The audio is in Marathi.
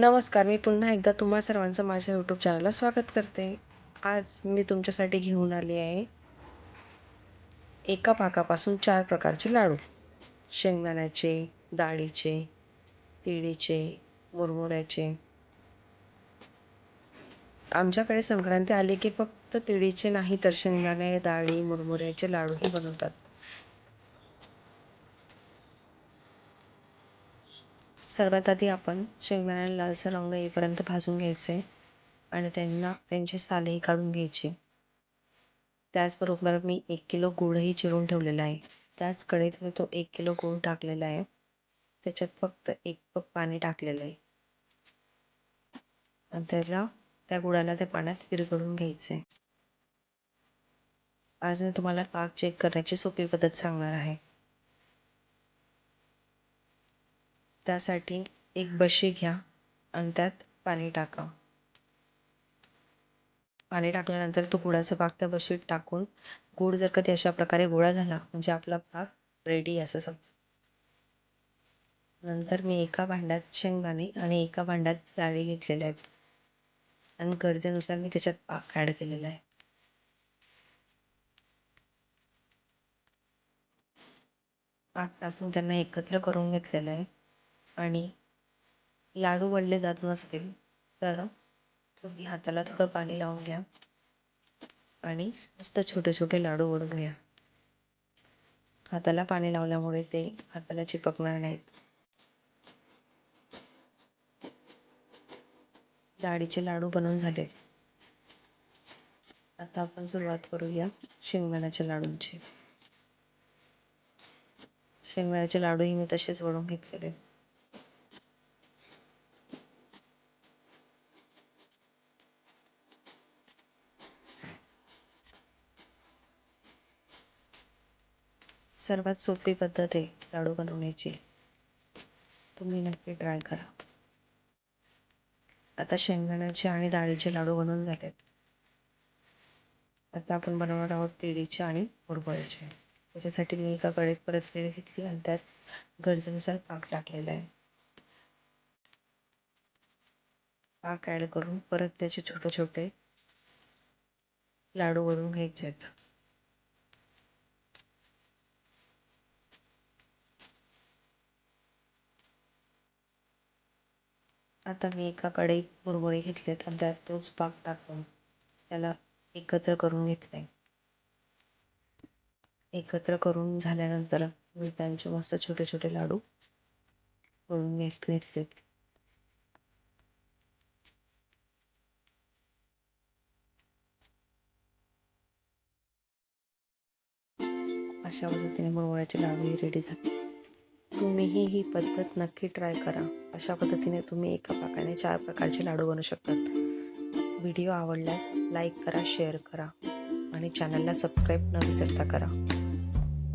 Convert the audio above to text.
नमस्कार मी पुन्हा एकदा तुम्हा सर्वांचं माझ्या यूट्यूब चॅनलला स्वागत करते. आज मी तुमच्यासाठी घेऊन आली आहे एका पाकापासून चार प्रकारचे लाडू. शेंगदाण्याचे डाळीचे तिळीचे मुरमुऱ्याचे. आमच्याकडे संक्रांती आली की फक्त तिळीचे नाही तर शेंगदाणे डाळी मुरमुऱ्याचे लाडूही बनवतात. सर्वात आधी आपण शेंगदाण्याला लालसर रंग येईपर्यंत भाजून घ्यायचे आणि त्यांना त्यांचे सालेही काढून घ्यायचे. त्याचबरोबर मी एक किलो गूळही चिरून ठेवलेला आहे. त्याच कढईत मी तो एक किलो गूळ टाकलेला आहे. त्याच्यात फक्त एक कप पाणी टाकलेलं आहे. आणि त्याला त्या गुळाला त्या पाण्यात विरघळून घ्यायचं. आहे आज मी तुम्हाला पाक चेक करण्याची सोपी पद्धत सांगणार आहे. त्यासाठी एक बशी घ्या आणि त्यात पाणी टाका. पाणी टाकल्यानंतर तो गुळाचा पाक त्या बशीत टाकून गूळ जर कधी अशा प्रकारे गोळा झाला म्हणजे आपला पाक रेडी असं समज. नंतर मी एका भांड्यात शेंगदाणे आणि एका भांड्यात डाळी घेतलेल्या आहेत. आणि गरजेनुसार मी त्याच्यात पाक ॲड केलेला आहे. पाक टाकून त्यांना एकत्र करून घेतलेलं आहे. आणि लाडू वळले जात नसतील तर तुम्ही हाताला थोडं पाणी लावून घ्या आणि मस्त छोटे छोटे लाडू वळून घ्या. हाताला पाणी लावल्यामुळे ते हाताला चिपकणार नाहीत. डाळीचे लाडू बनवून झाले. आता आपण सुरुवात करूया शेंगदाण्याच्या लाडूंची. शेंगदाण्याचे लाडूही मी तसेच वळून घेतलेले. सर्वात सोपी पद्धत आहे लाडू बनवण्याची. तुम्ही नक्की ट्राय करा. आता शेंगदाण्याचे आणि डाळीचे लाडू बनवून झालेत. आता आपण बनवणार आहोत तिळीचे आणि मुरमुऱ्याचे त्याच्यासाठी मी एका कडेत परत तेल घेतली आणि त्यात गरजेनुसार पाक टाकलेला आहे. पाक ॲड करून परत त्याचे छोटे छोटे लाडू बनवून घ्यायचे आहेत. आता मी एका कढईत मुरमुरे घेतलेत आणि त्यात तोच पाक टाकून त्याला एकत्र करून घेतले एकत्र करून झाल्यानंतर मी त्यांचे मस्त छोटे छोटे लाडू करून घेत घेतलेत. अशा पद्धतीने मुरमुऱ्याचे लाडूही रेडी झाले. तुम्हीही ही पद्धत नक्की ट्राय करा. अशा पद्धतीने तुम्ही एका पाकाने चार प्रकारचे लाडू बनवू शकतात. व्हिडिओ आवडल्यास लाईक करा शेअर करा आणि चॅनलला सबस्क्राईब न विसरता करा.